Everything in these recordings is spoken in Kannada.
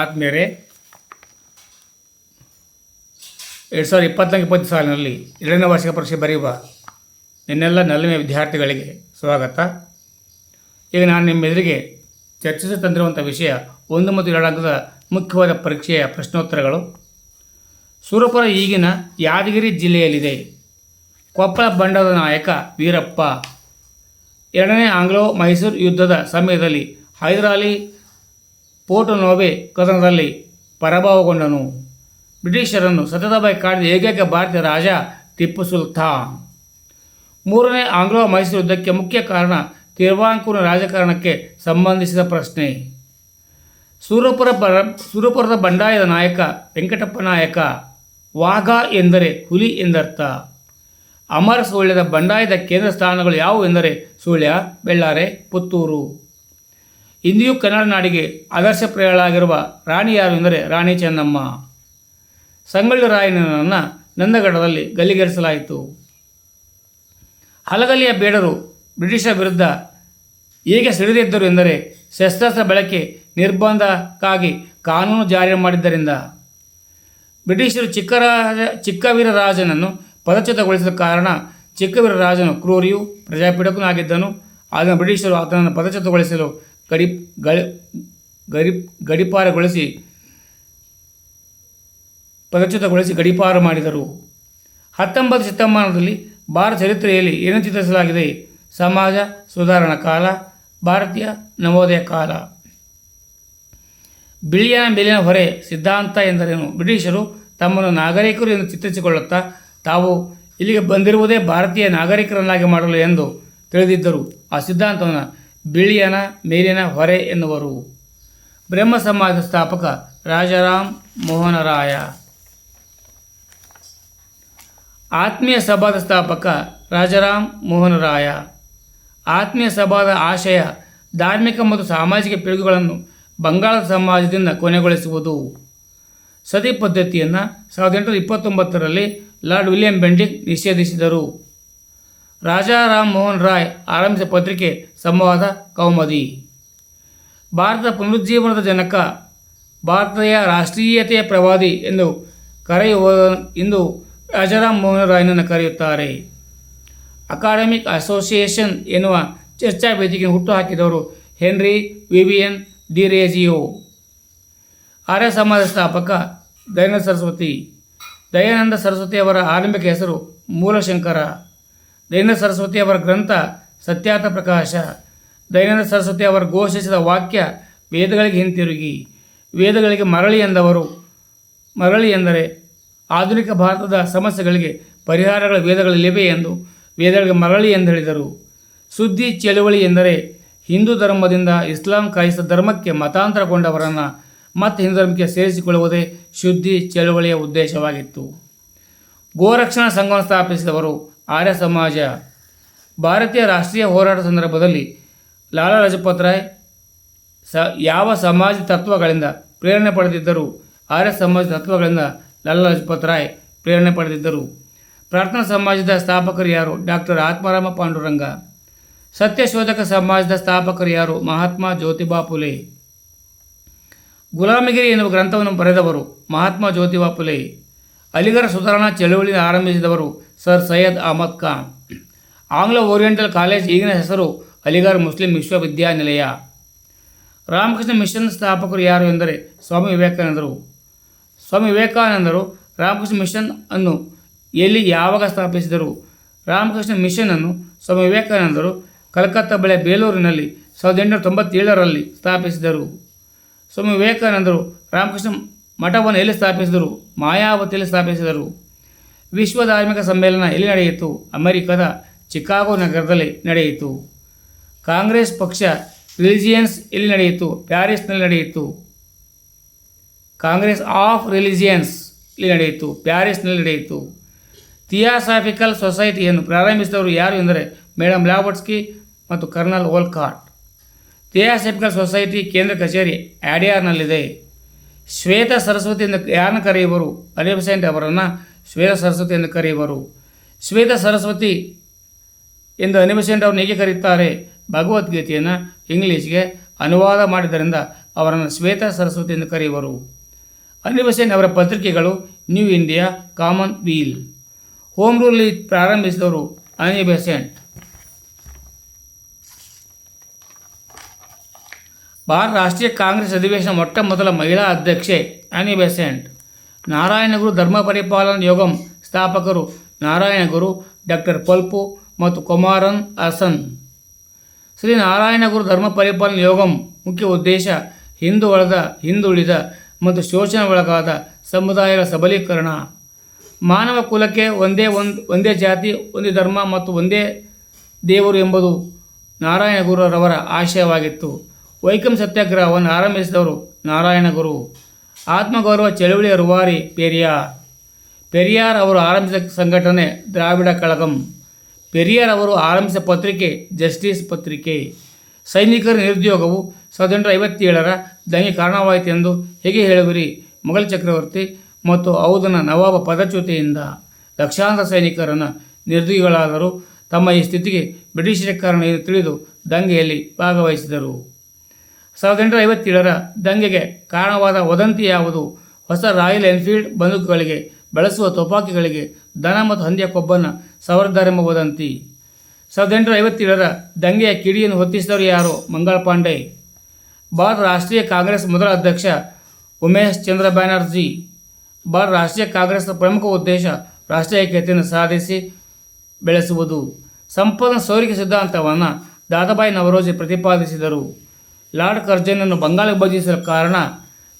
ಆತ್ಮೀಯರೇ ಎರಡು ಸಾವಿರದ ಇಪ್ಪತ್ತ್ನಾಲ್ಕು ಇಪ್ಪತ್ತು ಸಾಲಿನಲ್ಲಿ ಎರಡನೇ ವಾರ್ಷಿಕ ಪರೀಕ್ಷೆ ಬರೆಯುವ ನಿನ್ನೆಲ್ಲ ನಲ್ಮೆಯ ವಿದ್ಯಾರ್ಥಿಗಳಿಗೆ ಸ್ವಾಗತ. ಈಗ ನಾನು ನಿಮ್ಮೆದುರಿಗೆ ಚರ್ಚಿಸುತ್ತಂದಿರುವಂಥ ವಿಷಯ ಒಂದು ಮತ್ತು ಎರಡು ಅಂಕದ ಮುಖ್ಯವಾದ ಪರೀಕ್ಷೆಯ ಪ್ರಶ್ನೋತ್ತರಗಳು. ಸೂರಪುರ ಈಗಿನ ಯಾದಗಿರಿ ಜಿಲ್ಲೆಯಲ್ಲಿದೆ. ಕೊಪ್ಪಳ ಬಂಡದ ನಾಯಕ ವೀರಪ್ಪ. ಎರಡನೇ ಆಂಗ್ಲೋ ಮೈಸೂರು ಯುದ್ಧದ ಸಮಯದಲ್ಲಿ ಹೈದರಾಲಿ ಪೋರ್ಟನೋವೆ ಕದನದಲ್ಲಿ ಪರಾಭವಗೊಂಡನು. ಬ್ರಿಟಿಷರನ್ನು ಸತತವಾಗಿ ಕಾಡಿದ ಏಕೈಕ ಭಾರತೀಯ ರಾಜ ಟಿಪ್ಪು ಸುಲ್ತಾನ್. ಮೂರನೇ ಆಂಗ್ಲೋ ಮೈಸೂರು ಯುದ್ಧಕ್ಕೆ ಮುಖ್ಯ ಕಾರಣ ತಿರುವಾಂಕೂರಿನ ರಾಜಕಾರಣಕ್ಕೆ ಸಂಬಂಧಿಸಿದ ಪ್ರಶ್ನೆ. ಸೂರಪುರ ಬರ, ಸೂರಪುರದ ಬಂಡಾಯದ ನಾಯಕ ವೆಂಕಟಪ್ಪ ನಾಯಕ, ವಾಘ ಎಂದರೆ ಹುಲಿ ಎಂದರ್ಥ. ಅಮರ ಸುಳ್ಯದ ಬಂಡಾಯದ ಕೇಂದ್ರ ಸ್ಥಾನಗಳು ಯಾವುವೆಂದರೆ ಸುಳ್ಯ, ಬೆಳ್ಳಾರೆ, ಪುತ್ತೂರು. ಇಂದಿಯೂ ಕನ್ನಡ ನಾಡಿಗೆ ಆದರ್ಶಪ್ರಿಯಳಾಗಿರುವ ರಾಣಿ ಯಾರು ಎಂದರೆ ರಾಣಿ ಚೆನ್ನಮ್ಮ. ಸಂಗೊಳ್ಳಿ ರಾಯಣ್ಣನನ್ನು ನಂದಗಡದಲ್ಲಿ ಗಲ್ಲಿಗೇರಿಸಲಾಯಿತು. ಹಲಗಲಿಯ ಬೇಡರು ಬ್ರಿಟಿಷರ ವಿರುದ್ಧ ಹೇಗೆ ಸಿಡಿದಿದ್ದರು ಎಂದರೆ ಶಸ್ತ್ರಾಸ್ತ್ರ ಬಳಕೆ ನಿರ್ಬಂಧಕ್ಕಾಗಿ ಕಾನೂನು ಜಾರಿ ಮಾಡಿದ್ದರಿಂದ. ಬ್ರಿಟಿಷರು ಚಿಕ್ಕರಾಜ, ಚಿಕ್ಕವೀರರಾಜನನ್ನು ಪದಚ್ಯುತಗೊಳಿಸಿದ ಕಾರಣ ಚಿಕ್ಕವೀರರಾಜನು ಕ್ರೂರಿಯು ಪ್ರಜಾಪೀಡಕನಾಗಿದ್ದನು ಆದರೆ ಬ್ರಿಟಿಷರು ಆತನನ್ನು ಪದಚ್ಯುತಗೊಳಿಸಲು ಗಡಿ ಗಡಿ ಗಡಿ ಗಡಿಪಾರಗೊಳಿಸಿ ಪದಚ್ಯುತಗೊಳಿಸಿ ಗಡಿಪಾರ ಮಾಡಿದರು. ಹತ್ತೊಂಬತ್ತು ಶತಮಾನದಲ್ಲಿ ಭಾರತ ಚರಿತ್ರೆಯಲ್ಲಿ ಏನು ಚಿತ್ರಿಸಲಾಗಿದೆ ಸಮಾಜ, ಸುಧಾರಣಾ ಕಾಲ, ಭಾರತೀಯ ನವೋದಯ ಕಾಲ. ಬಿಳಿಯನ ಮೇಲಿನ ಹೊರೆ ಸಿದ್ಧಾಂತ ಎಂದರೇನು? ಬ್ರಿಟಿಷರು ತಮ್ಮನ್ನು ನಾಗರಿಕರು ಎಂದು ಚಿತ್ರಿಸಿಕೊಳ್ಳುತ್ತಾ ತಾವು ಇಲ್ಲಿಗೆ ಬಂದಿರುವುದೇ ಭಾರತೀಯ ನಾಗರಿಕರನ್ನಾಗಿ ಮಾಡಲು ಎಂದು ತಿಳಿದಿದ್ದರು. ಆ ಸಿದ್ಧಾಂತವನ್ನು ಬಿಳಿಯನ, ಮೇಲಿನ ಹೊರೆ ಎನ್ನುವರು. ಬ್ರಹ್ಮ ಸಮಾಜದ ಸ್ಥಾಪಕ ರಾಜಾರಾಮ್ ಮೋಹನರಾಯ. ಆತ್ಮೀಯ ಸಭಾದ ಸ್ಥಾಪಕ ರಾಜಾರಾಮ್ ಮೋಹನರಾಯ. ಆತ್ಮೀಯ ಸಭಾದ ಆಶಯ ಧಾರ್ಮಿಕ ಮತ್ತು ಸಾಮಾಜಿಕ ಪಿಡುಗುಗಳನ್ನು ಬಂಗಾಳದ ಸಮಾಜದಿಂದ ಕೊನೆಗೊಳಿಸುವುದು. ಸತಿ ಪದ್ಧತಿಯನ್ನು ಸಾವಿರದ ಎಂಟುನೂರ ಇಪ್ಪತ್ತೊಂಬತ್ತರಲ್ಲಿ ಲಾರ್ಡ್ ವಿಲಿಯಂ ಬೆಂಡಿಂಗ್ ನಿಷೇಧಿಸಿದರು. ರಾಜಾರಾಮ್ ಮೋಹನ್ ರಾಯ್ ಆರಂಭಿಸಿದ ಪತ್ರಿಕೆ ಸಂವಾದ ಕೌಮದಿ. ಭಾರತದ ಪುನರುಜ್ಜೀವನದ ಜನಕ ಭಾರತೀಯ ರಾಷ್ಟ್ರೀಯತೆಯ ಪ್ರವಾದಿ ಎಂದು ಕರೆಯುವ, ಎಂದು ರಾಜಾರಾಮ್ ಮೋಹನ್ ರಾಯ್ನನ್ನು ಕರೆಯುತ್ತಾರೆ. ಅಕಾಡೆಮಿಕ್ ಅಸೋಸಿಯೇಷನ್ ಎನ್ನುವ ಚರ್ಚಾ ವೇದಿಕೆಯನ್ನು ಹುಟ್ಟುಹಾಕಿದವರು ಹೆನ್ರಿ ವಿವಿಯನ್ ಡಿರೇಜಿಯೋ. ಆರ್ಯ ಸಮಾಜ ಸ್ಥಾಪಕ ದಯಾನಂದ ಸರಸ್ವತಿ. ದಯಾನಂದ ಸರಸ್ವತಿಯವರ ಆರಂಭಿಕ ಹೆಸರು ಮೂಲಶಂಕರ. ದಯಾನಂದ ಸರಸ್ವತಿ ಅವರ ಗ್ರಂಥ ಸತ್ಯಾತ ಪ್ರಕಾಶ. ದೈನಂದ ಸರಸ್ವತಿ ಅವರು ಘೋಷಿಸಿದ ವಾಕ್ಯ ವೇದಗಳಿಗೆ ಹಿಂತಿರುಗಿ. ವೇದಗಳಿಗೆ ಮರಳಿ ಎಂದವರು. ಮರಳಿ ಎಂದರೆ ಆಧುನಿಕ ಭಾರತದ ಸಮಸ್ಯೆಗಳಿಗೆ ಪರಿಹಾರಗಳ ವೇದಗಳಲ್ಲಿವೆ ಎಂದು ವೇದಗಳಿಗೆ ಮರಳಿ ಎಂದು ಹೇಳಿದರು. ಸುದ್ದಿ ಚಳುವಳಿ ಎಂದರೆ ಹಿಂದೂ ಧರ್ಮದಿಂದ ಇಸ್ಲಾಂ ಕ್ರೈಸ್ತ ಧರ್ಮಕ್ಕೆ ಮತಾಂತರಗೊಂಡವರನ್ನು ಮತ್ತೆ ಹಿಂದೂ ಧರ್ಮಕ್ಕೆ ಸೇರಿಸಿಕೊಳ್ಳುವುದೇ ಶುದ್ಧಿ ಚಳುವಳಿಯ ಉದ್ದೇಶವಾಗಿತ್ತು. ಗೋರಕ್ಷಣಾ ಸಂಘವನ್ನು ಸ್ಥಾಪಿಸಿದವರು ಆರ್ಯ ಸಮಾಜ. ಭಾರತೀಯ ರಾಷ್ಟ್ರೀಯ ಹೋರಾಟ ಸಂದರ್ಭದಲ್ಲಿ ಲಾಲಾ ಲಜಪತ್ ರಾಯ್ ಸ, ಯಾವ ಸಮಾಜ ತತ್ವಗಳಿಂದ ಪ್ರೇರಣೆ ಪಡೆದಿದ್ದರು ಆರ್ಯ ಸಮಾಜ ತತ್ವಗಳಿಂದ ಲಾಲಾ ಲಜಪತ್ ರಾಯ್ ಪ್ರೇರಣೆ ಪಡೆದಿದ್ದರು. ಪ್ರಾರ್ಥನಾ ಸಮಾಜದ ಸ್ಥಾಪಕರು ಯಾರು? ಡಾಕ್ಟರ್ ಆತ್ಮಾರಾಮ ಪಾಂಡುರಂಗ. ಸತ್ಯಶೋಧಕ ಸಮಾಜದ ಸ್ಥಾಪಕರು ಯಾರು? ಮಹಾತ್ಮ ಜ್ಯೋತಿಬಾ ಫುಲೆ. ಗುಲಾಮಗಿರಿ ಎನ್ನುವ ಗ್ರಂಥವನ್ನು ಬರೆದವರು ಮಹಾತ್ಮ ಜ್ಯೋತಿಬಾ ಫುಲೆ. ಅಲಿಗರ ಸುಧಾರಣಾ ಚಳುವಳಿ ಆರಂಭಿಸಿದವರು ಸರ್ ಸೈಯದ್ ಅಹಮದ್ ಖಾನ್. ಆಂಗ್ಲ ಓರಿಯೆಂಟಲ್ ಕಾಲೇಜ್ ಈಗಿನ ಹೆಸರು ಅಲಿಗಢ ಮುಸ್ಲಿಂ ವಿಶ್ವವಿದ್ಯಾನಿಲಯ. ರಾಮಕೃಷ್ಣ ಮಿಷನ್ ಸ್ಥಾಪಕರು ಯಾರು ಎಂದರೆ ಸ್ವಾಮಿ ವಿವೇಕಾನಂದರು. ಸ್ವಾಮಿ ವಿವೇಕಾನಂದರು ರಾಮಕೃಷ್ಣ ಮಿಷನ್ ಅನ್ನು ಎಲ್ಲಿ ಯಾವಾಗ ಸ್ಥಾಪಿಸಿದರು? ರಾಮಕೃಷ್ಣ ಮಿಷನ್ ಅನ್ನು ಸ್ವಾಮಿ ವಿವೇಕಾನಂದರು ಕಲ್ಕತ್ತಾ ಬಳಿಯ ಬೇಲೂರಿನಲ್ಲಿ ಸಾವಿರದ ಎಂಟುನೂರ ತೊಂಬತ್ತೇಳರಲ್ಲಿ ಸ್ಥಾಪಿಸಿದರು. ಸ್ವಾಮಿ ವಿವೇಕಾನಂದರು ರಾಮಕೃಷ್ಣ ಮಠವನ್ನು ಎಲ್ಲಿ ಸ್ಥಾಪಿಸಿದರು? ಮಾಯಾವತಿಯಲ್ಲಿ ಸ್ಥಾಪಿಸಿದರು. ವಿಶ್ವ ಧಾರ್ಮಿಕ ಸಮ್ಮೇಳನ ಎಲ್ಲಿ ನಡೆಯಿತು? ಅಮೆರಿಕದ ಚಿಕಾಗೋ ನಗರದಲ್ಲಿ ನಡೆಯಿತು. ಕಾಂಗ್ರೆಸ್ ಪಕ್ಷ ರಿಲಿಜಿಯನ್ಸ್ ಎಲ್ಲಿ ನಡೆಯಿತು? ಪ್ಯಾರಿಸ್ನಲ್ಲಿ ನಡೆಯಿತು. ಕಾಂಗ್ರೆಸ್ ಆಫ್ ರಿಲಿಜಿಯನ್ಸ್ ಇಲ್ಲಿ ನಡೆಯಿತು? ಪ್ಯಾರಿಸ್ನಲ್ಲಿ ನಡೆಯಿತು. ಥಿಯಾಸಾಫಿಕಲ್ ಸೊಸೈಟಿಯನ್ನು ಪ್ರಾರಂಭಿಸಿದವರು ಯಾರು ಎಂದರೆ ಮೇಡಮ್ ಲಾಬರ್ಟ್ಸ್ಕಿ ಮತ್ತು ಕರ್ನಲ್ ಓಲ್ಕಾಟ್ ಥಿಯಾಸಾಫಿಕಲ್ ಸೊಸೈಟಿ ಕೇಂದ್ರ ಕಚೇರಿ ಆಡಿಯಾರ್ನಲ್ಲಿದೆ. ಶ್ವೇತ ಸರಸ್ವತಿಯಿಂದ ಯಾರನ್ನು ಕರೆಯುವರು? ಅಲಿಬಸೆಂಟ್ ಅವರನ್ನು ಶ್ವೇತ ಸರಸ್ವತಿ ಎಂದು ಕರೆಯುವರು. ಶ್ವೇತ ಸರಸ್ವತಿ ಎಂದು ಅನಿಮಸೆಂಟ್ ಅವರನ್ನು ಹೇಗೆ ಕರೆಯುತ್ತಾರೆ? ಭಗವದ್ಗೀತೆಯನ್ನು ಇಂಗ್ಲೀಷ್ಗೆ ಅನುವಾದ ಮಾಡಿದ್ದರಿಂದ ಅವರನ್ನು ಶ್ವೇತ ಸರಸ್ವತಿ ಎಂದು ಕರೆಯುವರು. ಅನಿಮಸೆಂಟ್ ಅವರ ಪತ್ರಿಕೆಗಳು new India, common weal. Home rule ಪ್ರಾರಂಭಿಸಿದವರು Annie Besant ಭಾರತ ರಾಷ್ಟ್ರೀಯ ಕಾಂಗ್ರೆಸ್ ಅಧಿವೇಶನ ಮೊಟ್ಟ ಮೊದಲ ಮಹಿಳಾ ಅಧ್ಯಕ್ಷೆ ಆನಿ ಬೆಸೆಂಟ್ ನಾರಾಯಣಗುರು ಧರ್ಮ ಪರಿಪಾಲನಾ ಯೋಗಂ ಸ್ಥಾಪಕರು ನಾರಾಯಣಗುರು ಡಾಕ್ಟರ್ ಪಲ್ಪು ಮತ್ತು ಕುಮಾರನ್ ಅರ್ಸನ್ ಶ್ರೀ ನಾರಾಯಣಗುರು ಧರ್ಮ ಪರಿಪಾಲನ ಯೋಗಂ ಮುಖ್ಯ ಉದ್ದೇಶ ಹಿಂದುಳಿದ ಹಿಂದುಳಿದ ಮತ್ತು ಶೋಷಣೆಗೊಳಗಾದ ಸಮುದಾಯಗಳ ಸಬಲೀಕರಣ. ಮಾನವ ಕುಲಕ್ಕೆ ಒಂದೇ ಒಂದು, ಒಂದೇ ಜಾತಿ, ಒಂದೇ ಧರ್ಮ ಮತ್ತು ಒಂದೇ ದೇವರು ಎಂಬುದು ನಾರಾಯಣ ಗುರುರವರ ಆಶಯವಾಗಿತ್ತು. ವೈಕಂ ಸತ್ಯಾಗ್ರಹವನ್ನು ಆರಂಭಿಸಿದವರು ನಾರಾಯಣ ಗುರು ಆತ್ಮಗೌರವ ಚಳವಳಿಯ ರುವಾರಿ ಪೆರಿಯಾರ್. ಪೆರಿಯಾರ್ ಅವರು ಆರಂಭಿಸಿದ ಸಂಘಟನೆ ದ್ರಾವಿಡ ಕಳಗಂ. ಪೆರಿಯಾರ್ ಅವರು ಆರಂಭಿಸಿದ ಪತ್ರಿಕೆ ಜಸ್ಟಿಸ್ ಪತ್ರಿಕೆ. ಸೈನಿಕರ ನಿರುದ್ಯೋಗವು ಸಾವಿರದ ಎಂಟುನೂರ ಐವತ್ತೇಳರ ದಂಗೆ ಕಾರಣವಾಯಿತು ಎಂದು ಹೇಗೆ ಹೇಳುವಿರಿ? ಮೊಘಲ್ ಚಕ್ರವರ್ತಿ ಮತ್ತು ಔದನ ನವಾಬ ಪದಚ್ಯುತಿಯಿಂದ ಲಕ್ಷಾಂತರ ಸೈನಿಕರನ್ನು ನಿರ್ದಯಿಗಳಾದರೂ ತಮ್ಮ ಈ ಸ್ಥಿತಿಗೆ ಬ್ರಿಟಿಷರ ಕಾರಣ ಎಂದು ತಿಳಿದು ದಂಗೆಯಲ್ಲಿ ಭಾಗವಹಿಸಿದರು. ಸಾವಿರದ ಎಂಟುನೂರ ಐವತ್ತೇಳರ ದಂಗೆಗೆ ಕಾರಣವಾದ ವದಂತಿ ಯಾವುದು? ಹೊಸ ರಾಯಲ್ ಎನ್ಫೀಲ್ಡ್ ಬಂದೂಕುಗಳಿಗೆ ಬಳಸುವ ತುಪಾಕಿಗಳಿಗೆ ದನ ಮತ್ತು ಹಂದಿಯ ಕೊಬ್ಬನ್ನು ಸವರಿದ್ದಾರೆಂಬ ವದಂತಿ. ಸಾವಿರದ ಎಂಟುನೂರ ಐವತ್ತೇಳರ ದಂಗೆಯ ಕಿಡಿಯನ್ನು ಹೊತ್ತಿಸಿದವರು ಯಾರು? ಮಂಗಳ ಪಾಂಡೆ. ಭಾರತ ರಾಷ್ಟ್ರೀಯ ಕಾಂಗ್ರೆಸ್ ಮೊದಲ ಅಧ್ಯಕ್ಷ ಉಮೇಶ್ ಚಂದ್ರ ಬ್ಯಾನರ್ಜಿ. ಭಾರತ ರಾಷ್ಟ್ರೀಯ ಕಾಂಗ್ರೆಸ್ನ ಪ್ರಮುಖ ಉದ್ದೇಶ ರಾಷ್ಟ್ರೀಯ ಏಕತೆಯನ್ನು ಸಾಧಿಸಿ ಬೆಳೆಸುವುದು. ಸಂಪೂರ್ಣ ಸೋರಿಕೆ ಸಿದ್ಧಾಂತವನ್ನು ದಾದಾಬಾಯಿ ನವರೋಜಿ ಪ್ರತಿಪಾದಿಸಿದರು. ಲಾರ್ಡ್ ಕರ್ಜನನ್ನು ಬಂಗಾಳಕ್ಕೆ ಭಜಿಸಲು ಕಾರಣ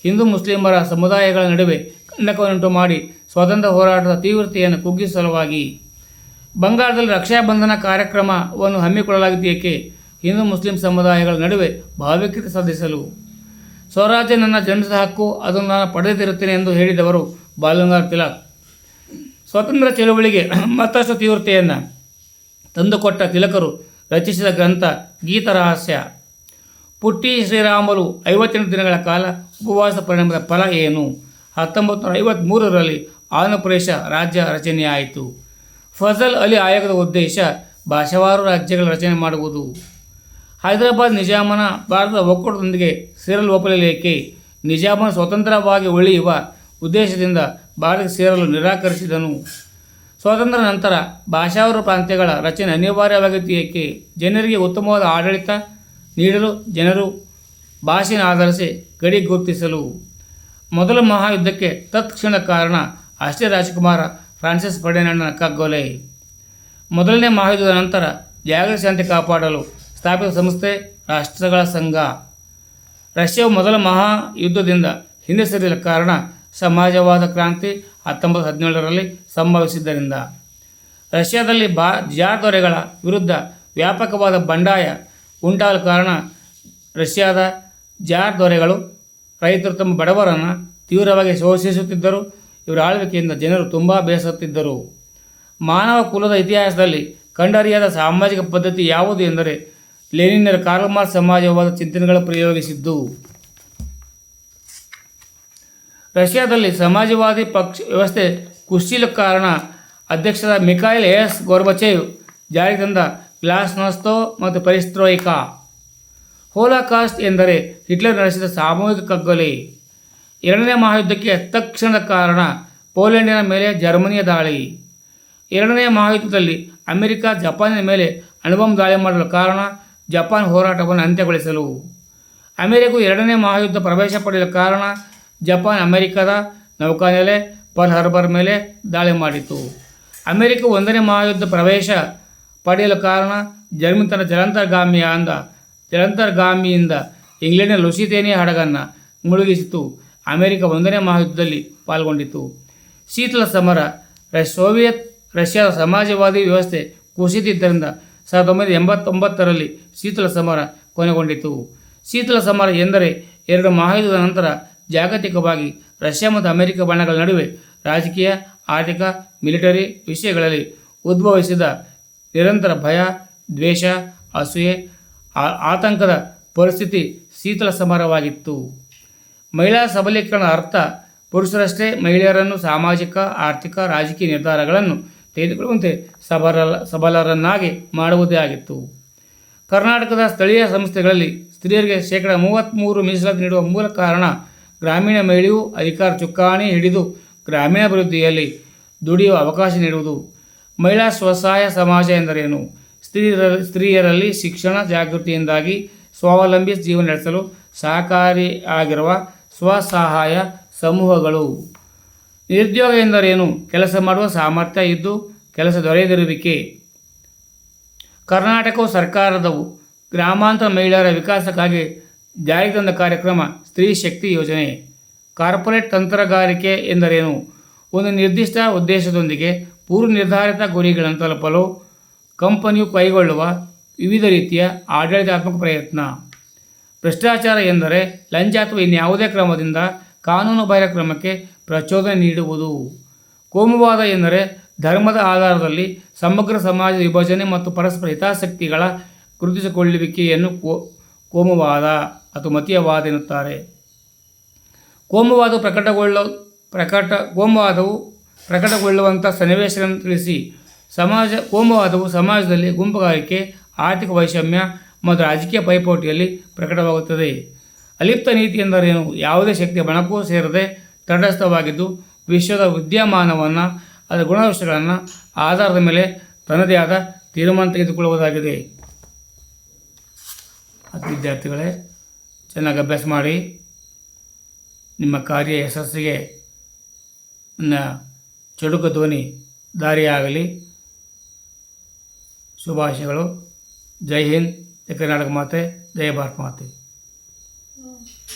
ಹಿಂದೂ ಮುಸ್ಲಿಮರ ಸಮುದಾಯಗಳ ನಡುವೆ ಕಂದಕವನ್ನುಂಟು ಮಾಡಿ ಸ್ವಾತಂತ್ರ್ಯ ಹೋರಾಟದ ತೀವ್ರತೆಯನ್ನು ಕುಗ್ಗಿಸುವ ಸಲುವಾಗಿ ಬಂಗಾಳದಲ್ಲಿ ರಕ್ಷಾಬಂಧನ ಕಾರ್ಯಕ್ರಮವನ್ನು ಹಮ್ಮಿಕೊಳ್ಳಲಾಗಿದೆ ಏಕೆ? ಹಿಂದೂ ಮುಸ್ಲಿಂ ಸಮುದಾಯಗಳ ನಡುವೆ ಭಾವೈಕ್ಯತೆ ಸಾಧಿಸಲು. ಸ್ವರಾಜ್ಯ ನನ್ನ ಜನರ ಹಕ್ಕು, ಅದನ್ನು ನಾನು ಪಡೆದಿರುತ್ತೇನೆ ಎಂದು ಹೇಳಿದವರು ಬಾಲಗಂಗಾಧರ್ ತಿಲಕ್. ಸ್ವಾತಂತ್ರ್ಯ ಚಳುವಳಿಗೆ ಮತ್ತಷ್ಟು ತೀವ್ರತೆಯನ್ನು ತಂದುಕೊಟ್ಟ ತಿಲಕರು ರಚಿಸಿದ ಗ್ರಂಥ ಗೀತರಹಸ್ಯ ಪುಟ್ಟಿ ಶ್ರೀರಾಮರು ಐವತ್ತೆಂಟು ದಿನಗಳ ಕಾಲ ಉಪವಾಸ ಪರಿಣಾಮದ ಫಲ ಏನು? ಹತ್ತೊಂಬತ್ತು ನೂರ ಐವತ್ತ್ಮೂರರಲ್ಲಿ ಆಂಧ್ರಪ್ರದೇಶ ರಾಜ್ಯ ರಚನೆಯಾಯಿತು ಫಜಲ್ ಅಲಿ ಆಯೋಗದ ಉದ್ದೇಶ ಭಾಷಾವಾರು ರಾಜ್ಯಗಳ ರಚನೆ ಮಾಡುವುದು. ಹೈದರಾಬಾದ್ ನಿಜಾಮನ ಭಾರತದ ಒಕ್ಕೂಟದೊಂದಿಗೆ ಸೇರಲು ಒಪ್ಪಲೇಕೆ ನಿಜಾಮನ ಸ್ವತಂತ್ರವಾಗಿ ಉಳಿಯುವ ಉದ್ದೇಶದಿಂದ ಭಾರತಕ್ಕೆ ಸೇರಲು ನಿರಾಕರಿಸಿದನು. ಸ್ವಾತಂತ್ರ್ಯ ನಂತರ ಭಾಷಾವಾರು ಪ್ರಾಂತ್ಯಗಳ ರಚನೆ ಅನಿವಾರ್ಯವಾಗಿತ್ತು ಏಕೆ? ಜನರಿಗೆ ಉತ್ತಮವಾದ ಆಡಳಿತ ನೀಡಲು ಜನರು ಭಾಷೆಯನ್ನು ಆಧರಿಸಿ ಗಡಿ ಗುರುತಿಸಲು. ಮೊದಲ ಮಹಾಯುದ್ಧಕ್ಕೆ ತತ್ಕ್ಷಣ ಕಾರಣ ಅಷ್ಟೇ ರಾಜಕುಮಾರ ಫ್ರಾನ್ಸಿಸ್ ಫರ್ಡಿನಾಂಡ್ನ ಕಗ್ಗೊಲೆ. ಮೊದಲನೇ ಮಹಾಯುದ್ಧದ ನಂತರ ಜಾಗೃತಿ ಶಾಂತಿ ಕಾಪಾಡಲು ಸ್ಥಾಪಿತ ಸಂಸ್ಥೆ ರಾಷ್ಟ್ರಗಳ ಸಂಘ. ರಷ್ಯಾವು ಮೊದಲ ಮಹಾಯುದ್ಧದಿಂದ ಹಿಂದೆ ಸರಿಯಲು ಕಾರಣ ಸಮಾಜವಾದ ಕ್ರಾಂತಿ ಹತ್ತೊಂಬತ್ತು ಹದಿನೇಳರಲ್ಲಿ ಸಂಭವಿಸಿದ್ದರಿಂದ. ರಷ್ಯಾದಲ್ಲಿ ಬಾ ಜಾರ್ ವಿರುದ್ಧ ವ್ಯಾಪಕವಾದ ಬಂಡಾಯ ಉಂಟಾಗಲು ಕಾರಣ ರಷ್ಯಾದ ಜಾರ್ ದೊರೆಗಳು ರೈತರು ತಮ್ಮ ಬಡವರನ್ನು ತೀವ್ರವಾಗಿ ಶೋಷಿಸುತ್ತಿದ್ದರು. ಇವರ ಆಳ್ವಿಕೆಯಿಂದ ಜನರು ತುಂಬ ಬೇಸತ್ತಿದ್ದರು. ಮಾನವ ಕುಲದ ಇತಿಹಾಸದಲ್ಲಿ ಕಂಡರಿಯಾದ ಸಾಮಾಜಿಕ ಪದ್ಧತಿ ಯಾವುದು ಎಂದರೆ ಲೆನಿನರ ಕಾರ್ಲ್ಮಾರ್ಕ್ಸ್ ಸಮಾಜವಾದ ಚಿಂತನೆಗಳು ಪ್ರಯೋಗಿಸಿದ್ದು. ರಷ್ಯಾದಲ್ಲಿ ಸಮಾಜವಾದಿ ಪಕ್ಷ ವ್ಯವಸ್ಥೆ ಕುಶೀಲ ಕಾರಣ ಅಧ್ಯಕ್ಷರ ಮಿಕಾಯಿಲ್ ಎಸ್ ಗೋರ್ಬಚೇವ್ ಜಾರಿಗೆ ತಂದ ಗ್ಲಾಸ್ನೋಸ್ತೋ ಮತ್ತು ಪರಿಸ್ತ್ರೋಯಿಕಾ. ಹೋಲಾಕಾಸ್ಟ್ ಎಂದರೆ ಹಿಟ್ಲರ್ ನಡೆಸಿದ ಸಾಮೂಹಿಕ ಕಗ್ಗೊಲೆ. ಎರಡನೇ ಮಹಾಯುದ್ಧಕ್ಕೆ ತಕ್ಷಣದ ಕಾರಣ ಪೋಲೆಂಡಿನ ಮೇಲೆ ಜರ್ಮನಿಯ ದಾಳಿ. ಎರಡನೇ ಮಹಾಯುದ್ಧದಲ್ಲಿ ಅಮೆರಿಕ ಜಪಾನಿನ ಮೇಲೆ ಅಣುಬಾಂಬ್ ದಾಳಿ ಮಾಡಲು ಕಾರಣ ಜಪಾನ್ ಹೋರಾಟವನ್ನು ಅಂತ್ಯಗೊಳಿಸಲು. ಅಮೆರಿಕವು ಎರಡನೇ ಮಹಾಯುದ್ಧ ಪ್ರವೇಶ ಪಡೆಯಲು ಕಾರಣ ಜಪಾನ್ ಅಮೆರಿಕದ ನೌಕಾನೆಲೆ, ಪರ್ಲ್ ಹರ್ಬರ್ ಮೇಲೆ ದಾಳಿ ಮಾಡಿತು. ಅಮೆರಿಕ ಒಂದನೇ ಮಹಾಯುದ್ಧ ಪ್ರವೇಶ ಪಡೆಯಲು ಕಾರಣ ಜರ್ಮನ್ ತನ್ನ ಜಲಾಂತರ್ಗಾಮಿಯಿಂದ ಜಲಾಂತರ್ಗಾಮಿಯಿಂದ ಇಂಗ್ಲೆಂಡಿನ ಲುಸಿತೇನಿಯ ಹಡಗನ್ನು ಮುಳುಗಿಸಿತು. ಅಮೆರಿಕ ಒಂದನೇ ಮಹಾಯುದ್ಧದಲ್ಲಿ ಪಾಲ್ಗೊಂಡಿತು. ಶೀತಲ ಸಮರ ಸೋವಿಯತ್, ರಷ್ಯಾದ ಸಮಾಜವಾದಿ ವ್ಯವಸ್ಥೆ ಕುಸಿದಿದ್ದರಿಂದ ಸಾವಿರದ ಒಂಬೈನೂರ ಎಂಬತ್ತೊಂಬತ್ತರಲ್ಲಿ ಶೀತಲ ಸಮರ ಕೊನೆಗೊಂಡಿತು. ಶೀತಲ ಸಮರ ಎಂದರೆ ಎರಡು ಮಹಾಯುದ್ಧದ ನಂತರ ಜಾಗತಿಕವಾಗಿ ರಷ್ಯಾ ಮತ್ತು ಅಮೆರಿಕ ಬಣ್ಣಗಳ ನಡುವೆ ರಾಜಕೀಯ, ಆರ್ಥಿಕ, ಮಿಲಿಟರಿ ವಿಷಯಗಳಲ್ಲಿ ಉದ್ಭವಿಸಿದ ನಿರಂತರ ಭಯ, ದ್ವೇಷ, ಅಸೂಯೆ ಆತಂಕದ ಪರಿಸ್ಥಿತಿ ಶೀತಲ ಸಮರವಾಗಿತ್ತು. ಮಹಿಳಾ ಸಬಲೀಕರಣ ಅರ್ಥ, ಪುರುಷರಷ್ಟೇ ಮಹಿಳೆಯರನ್ನು ಸಾಮಾಜಿಕ, ಆರ್ಥಿಕ, ರಾಜಕೀಯ ನಿರ್ಧಾರಗಳನ್ನು ತೆಗೆದುಕೊಳ್ಳುವಂತೆ ಸಬಲ ಸಬಲರನ್ನಾಗಿ ಮಾಡುವುದೇ ಆಗಿತ್ತು. ಕರ್ನಾಟಕದ ಸ್ಥಳೀಯ ಸಂಸ್ಥೆಗಳಲ್ಲಿ ಸ್ತ್ರೀಯರಿಗೆ ಶೇಕಡ ಮೂವತ್ತ್ಮೂರು ಮೀಸಲಾತಿ ನೀಡುವ ಮೂಲ ಕಾರಣ ಗ್ರಾಮೀಣ ಮಹಿಳೆಯು ಅಧಿಕಾರ ಚುಕ್ಕಾಣಿ ಹಿಡಿದು ಗ್ರಾಮೀಣಾಭಿವೃದ್ಧಿಯಲ್ಲಿ ದುಡಿಯುವ ಅವಕಾಶ ನೀಡುವುದು. ಮಹಿಳಾ ಸ್ವಸಹಾಯ ಸಮಾಜ ಎಂದರೇನು? ಸ್ತ್ರೀಯರ ಸ್ತ್ರೀಯರಲ್ಲಿ ಶಿಕ್ಷಣ ಜಾಗೃತಿಯಿಂದಾಗಿ ಸ್ವಾವಲಂಬಿ ಜೀವನ ನಡೆಸಲು ಸಹಕಾರಿಯಾಗಿರುವ ಸ್ವಸಹಾಯ ಸಮೂಹಗಳು. ನಿರುದ್ಯೋಗ ಎಂದರೇನು? ಕೆಲಸ ಮಾಡುವ ಸಾಮರ್ಥ್ಯ ಇದ್ದು ಕೆಲಸ ದೊರೆಯದಿರುವಿಕೆ. ಕರ್ನಾಟಕವು ಸರ್ಕಾರದವು ಗ್ರಾಮಾಂತರ ಮಹಿಳೆಯರ ವಿಕಾಸಕ್ಕಾಗಿ ಜಾರಿಗೆ ತಂದ ಕಾರ್ಯಕ್ರಮ ಸ್ತ್ರೀ ಶಕ್ತಿ ಯೋಜನೆ. ಕಾರ್ಪೊರೇಟ್ ತಂತ್ರಗಾರಿಕೆ ಎಂದರೇನು? ಒಂದು ನಿರ್ದಿಷ್ಟ ಉದ್ದೇಶದೊಂದಿಗೆ ಪೂರ್ವ ನಿರ್ಧಾರಿತ ಗುರಿಗಳನ್ನು ತಲುಪಲು ಕಂಪನಿಯು ಕೈಗೊಳ್ಳುವ ವಿವಿಧ ರೀತಿಯ ಆಡಳಿತಾತ್ಮಕ ಪ್ರಯತ್ನ. ಭ್ರಷ್ಟಾಚಾರ ಎಂದರೆ ಲಂಚ ಅಥವಾ ಇನ್ಯಾವುದೇ ಕ್ರಮದಿಂದ ಕಾನೂನು ಬಾಹಿರ ಕ್ರಮಕ್ಕೆ ಪ್ರಚೋದನೆ ನೀಡುವುದು. ಕೋಮುವಾದ ಎಂದರೆ ಧರ್ಮದ ಆಧಾರದಲ್ಲಿ ಸಮಗ್ರ ಸಮಾಜದ ವಿಭಜನೆ ಮತ್ತು ಪರಸ್ಪರ ಹಿತಾಸಕ್ತಿಗಳ ಗುರುತಿಸಿಕೊಳ್ಳುವಿಕೆಯನ್ನು ಕೋ, ಕೋಮುವಾದ ಅಥವಾ ಮತೀಯವಾದ ಎನ್ನುತ್ತಾರೆ. ಕೋಮುವಾದವು ಪ್ರಕಟಗೊಳ್ಳ, ಪ್ರಕಟ, ಕೋಮುವಾದವು ಪ್ರಕಟಗೊಳ್ಳುವಂಥ ಸನ್ನಿವೇಶಗಳನ್ನು ತಿಳಿಸಿ. ಸಮಾಜ, ಕೋಮವಾದವು ಸಮಾಜದಲ್ಲಿ ಗುಂಪುಗಾರಿಕೆ, ಆರ್ಥಿಕ ವೈಷಮ್ಯ ಮತ್ತು ರಾಜಕೀಯ ಪೈಪೋಟಿಯಲ್ಲಿ ಪ್ರಕಟವಾಗುತ್ತದೆ. ಅಲಿಪ್ತ ನೀತಿ ಎಂದರೇನು? ಯಾವುದೇ ಶಕ್ತಿಯ ಬಣಕ್ಕೂ ಸೇರದೆ ತಟಸ್ಥವಾಗಿದ್ದು, ವಿಶ್ವದ ವಿದ್ಯಮಾನವನ್ನು, ಅದರ ಗುಣವಿಷಯಗಳನ್ನು ಆಧಾರದ ಮೇಲೆ ತನ್ನದೇ ಆದ ತೀರ್ಮಾನ ತೆಗೆದುಕೊಳ್ಳುವುದಾಗಿದೆ. ವಿದ್ಯಾರ್ಥಿಗಳೇ, ಚೆನ್ನಾಗಿ ಅಭ್ಯಾಸ ಮಾಡಿ. ನಿಮ್ಮ ಕಾರ್ಯ ಯಶಸ್ಸಿಗೆ ಚಡುಕು ಧ್ವನಿ ದಾರಿಯಾಗಲಿ. ಶುಭಾಶಯಗಳು. ಜೈ ಹಿಂದ್ ಜೈ ಕರ್ನಾಟಕ ಮಾತೆ ಜೈ ಭಾರತ್ ಮಾತೆ.